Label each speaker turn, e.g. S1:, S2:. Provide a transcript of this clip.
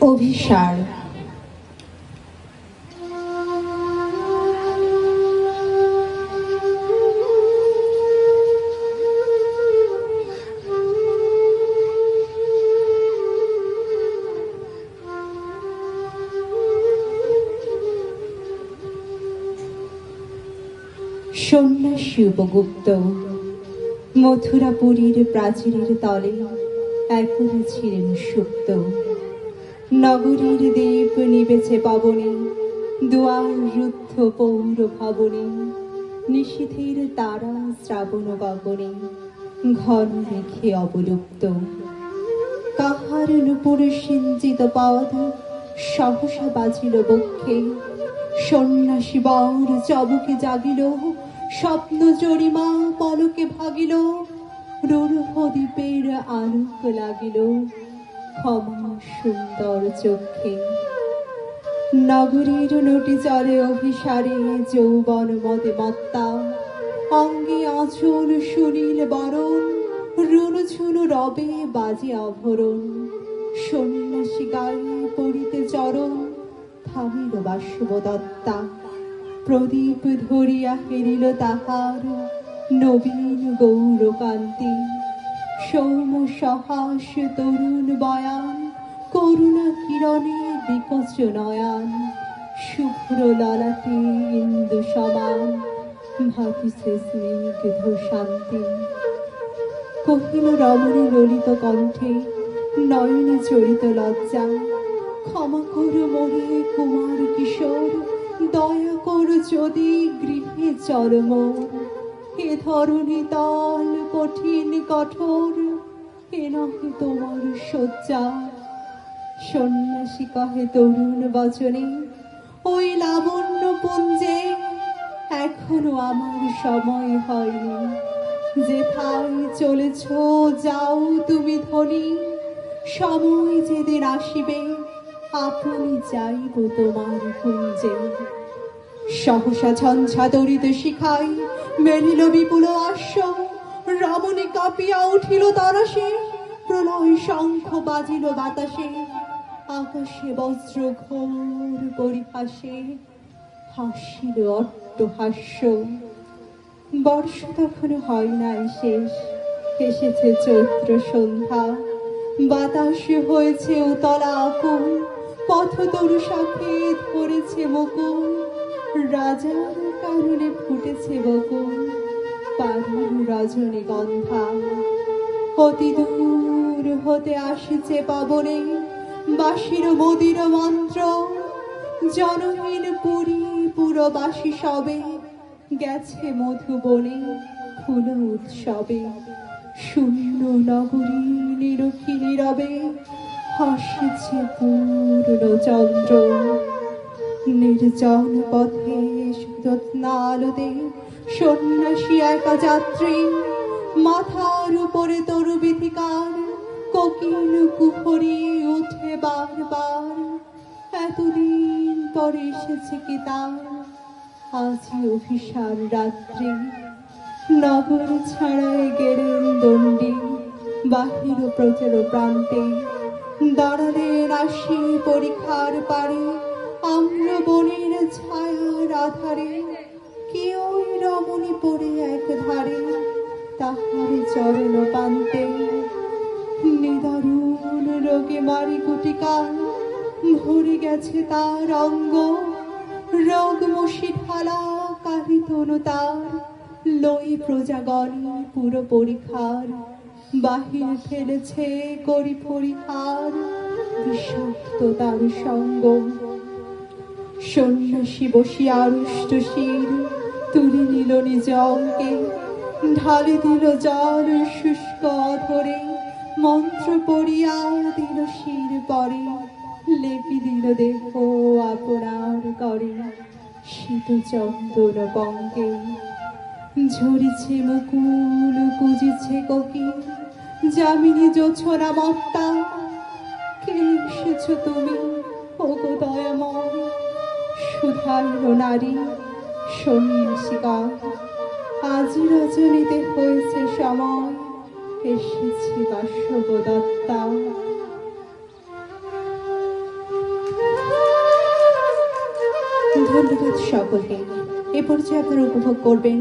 S1: অভিসার। সন্ন্যাসী উপগুপ্ত মথুরাপুরীর প্রাচীরের তলে এখনও ছিলেন সুপ্ত। নগরীর দ্বীপ নিবেছে পাবনে, দুয়ার রুদ্ধ পৌর ভবনে নিশীথের তারা শ্রাবণ গগনে ঘন মেঘে অবলুপ্ত। কাহার নুপুর সিঞ্চিত পদ সহসা বাজিল বক্ষে, সন্ন্যাসী বর চবকে জাগিল, স্বপ্ন জরিমা পলকে ভাগিল রূঢ় দ্বীপের আলোক লাগিল। ক্ষমা সুন্দর চক্ষে নগরীর নটি চলে অভিসারে যৌবন মদে মত্তা অঙ্গে আঁচল সুনীল বরণ রুন ঝুনু রবে বাজে অভরণ সন্ন্যাসী গায়ে পড়িতে চরণ থামিল বাসব দত্তা প্রদীপ ধরিয়া হেরিল তাহার নবীন গৌরকান্তি। সৌম সহাস, তরুণ বয়ান, করুণা কিরণে বিকচ নয়ান, শুভ্র ললাটে ইন্দু সমান ভাবিছে স্নিগ্ধ শান্তি। কহিল রমণী ললিত কণ্ঠে, নয়নে চরিত লজ্জা, ক্ষমা করো মনে কুমার কিশোর, দয়া করো যদি গৃহে চরম। হে ধরণী তল কঠিন কঠোর হে নহে তোমার শয্যা সন্ন্যাসী কহে, তরুণ বচনে, ওই লাবণ্য পুঞ্জে এখনও আমার সময় হয়নি। যেথায় চলেছ, যাও তুমি ধনী। সময় যেদিন আসিবে, আপনি যাইব তোমার কুঞ্জে সহসা ঝঞ্ঝা দরিত শিখাই মেলিল বিপুল আশ্ব রমণী কাঁপিয়া উঠিল তরসে প্রলয় শঙ্খ বাজিল বাতাসে। আকাশে বজ্র ঘোর পরিহাসে। হাসিল অট্ট হাস্য বর্ষ তখন হয় নাই শেষ। এসেছে চৈত্র সন্ধ্যা। বাতাসে হয়েছে উতলা আকুল। পথ তরু শাখে ধরেছে মুকুল রাজার কারণে ফুটেছে বকুল। পারুল রজনী গন্ধা। অতি দূর হতে আসিছে পাবনে বাসির মদির মন্ত্র। জনহীন পুরী পুরবাসী সবে গেছে মধুবনে ফুল উৎসবে। শূন্য নগরী নিরখী নীরবে হাসিছে পূর্ণ চন্দ্র। নির্জন পথে সুরত্নালতে সন্ন্যাসী একা যাত্রী মাথার উপরে তরু বিধিকার কোকিল কুহরি উঠে বারবার। এতদিন পরে এসেছে কি তার? আজই অভিসার রাত্রি। নগর ছাড়াই গেলেন দণ্ডী, বাহির প্রচার প্রান্তে। দাঁড়ালেন আসি পরীক্ষার পারে আম্র বনের ছায়ার আধারে পড়ে এক ধারে, তাহার চরণ পান্তে নিদারুণ রোগে মারি গুটিকার ভরে গেছে তার অঙ্গ। রোগ মশি ঢালা কাহি তনু তার, লই প্রজাগণ পুরো পরীক্ষার বাহির ফেলেছে করি পরিহার, বিষাক্ত তার সঙ্গ। সন্ন্যাসী বসিয়া রুষ্ট শির তুলে নিল নিজ অঙ্কে ঢালে দিল জল শুষ্ক ধরে মন্ত্র পড়িয়া দিল শির পরে, লেপি দিল দেহ আপনার করে শীত চন্দন বঙ্গে। ঝরিছে মুকুল, কুজিছে কোকি যামিনী জোছনা মত্তা, কে এসেছ তুমি? ওগো দয়াময়, সুধার্য নারী সন্ন্যাসিকা আজ রজনীতে হয়েছে সময়। এসেছি বাসবদত্তা ধন্যবাদ সকলকে। এ পর্যায়ে আপনারা উপভোগ করবেন